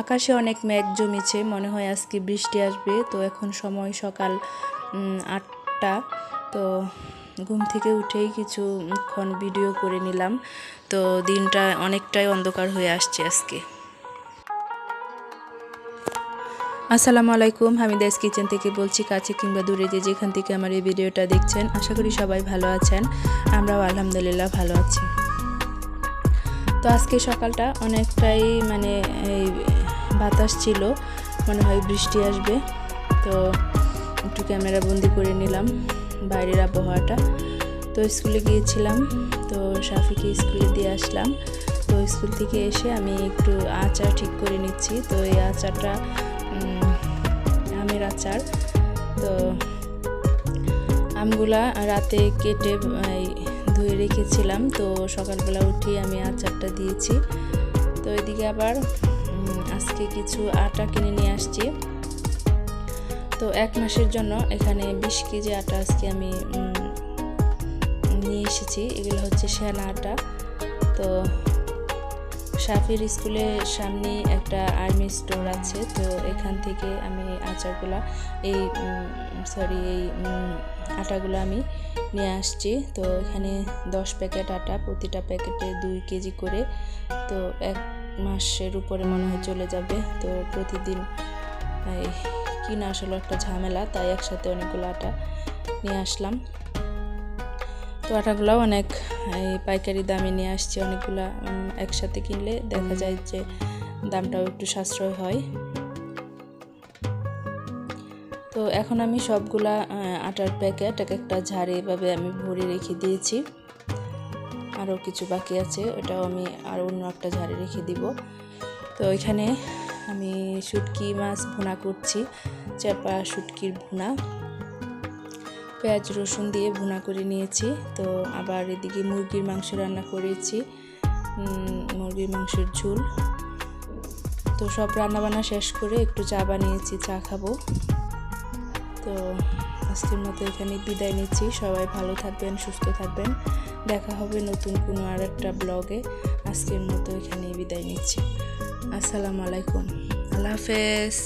আকাশে অনেক মেঘ জমেছে, মনে হয় আজকে বৃষ্টি আসবে। তো এখন সময় সকাল আটটা। তো ঘুম থেকে উঠেই কিছুক্ষণ ভিডিও করে নিলাম। তো দিনটা অনেকটাই অন্ধকার হয়ে আসছে আজকে। আসসালামু আলাইকুম, আমি হামিদাস কিচেন থেকে বলছি, কাছে কিংবা দূরে যে যেখান থেকে আমার এই ভিডিওটা দেখছেন, আশা করি সবাই ভালো আছেন। আমরাও আলহামদুলিল্লাহ ভালো আছি। তো আজকে সকালটা অনেকটাই মানে বাতাস ছিল, মনে হয় বৃষ্টি আসবে। তো একটু ক্যামেরা বন্দি করে নিলাম বাইরের আবহাওয়াটা। তো স্কুলে গিয়েছিলাম, তো সাফিকে স্কুলে দিয়ে আসলাম। তো স্কুল থেকে এসে আমি একটু আচার ঠিক করে নিচ্ছি। তো এই আচারটা আমের আচার। তো আমগুলা রাতে কেটে ধুয়ে রেখেছিলাম। তো সকালবেলা উঠে আমি আচারটা দিয়েছি। তো এদিকে আবার আজকে কিছু আটা কিনে নিয়ে আসছি। তো এক মাসের জন্য এখানে বিশ কেজি আটা আজকে আমি নিয়ে এসেছি। এগুলো হচ্ছে সেনা আটা। তো সাফির স্কুলের সামনে একটা আর্মি স্টোর আছে। তো এখান থেকে আমি আচারগুলা, এই সরি এই আটাগুলো আমি নিয়ে আসছি। তো এখানে দশ প্যাকেট আটা, প্রতিটা প্যাকেটে দুই কেজি করে। তো এক মাসের উপরে মনে হয় চলে যাবে। তো প্রতিদিন কিনা আসলে একটা ঝামেলা, তাই একসাথে অনেকগুলো আটা নিয়ে আসলাম। তো আটাগুলোও অনেক পাইকারি দামে নিয়ে আসছি অনেকগুলা একসাথে কিনলে দেখা যায় যে দামটাও একটু সাশ্রয় হয়। তো এখন আমি সবগুলা আটার প্যাকেট এক একটা ঝাড়ে এভাবে আমি ভরে রেখে দিয়েছি। আরও কিছু বাকি আছে, ওটাও আমি আর অন্য একটা ঝাড়ে রেখে দিব। তো এখানে আমি শুটকি মাছ ভুনা করছি চাপা শুটকির ভুনা। পেঁয়াজ, রসুন দিয়ে ভুনা করে নিয়েছি, তো আবার এদিকে মুরগির মাংস রান্না করেছি মুরগির মাংসের ঝোল। তো সব রান্নাবান্না শেষ করে একটু চা বানিয়েছি, চা খাব। তো আজকের মতো এখানে বিদায় নিচ্ছি। সবাই ভালো থাকবেন, সুস্থ থাকবেন। দেখা হবে নতুন কোনো আর একটা ব্লগে। আজকের মতো এখানে বিদায় নিচ্ছি। আসসালামু আলাইকুম। আল্লাহ হাফেজ।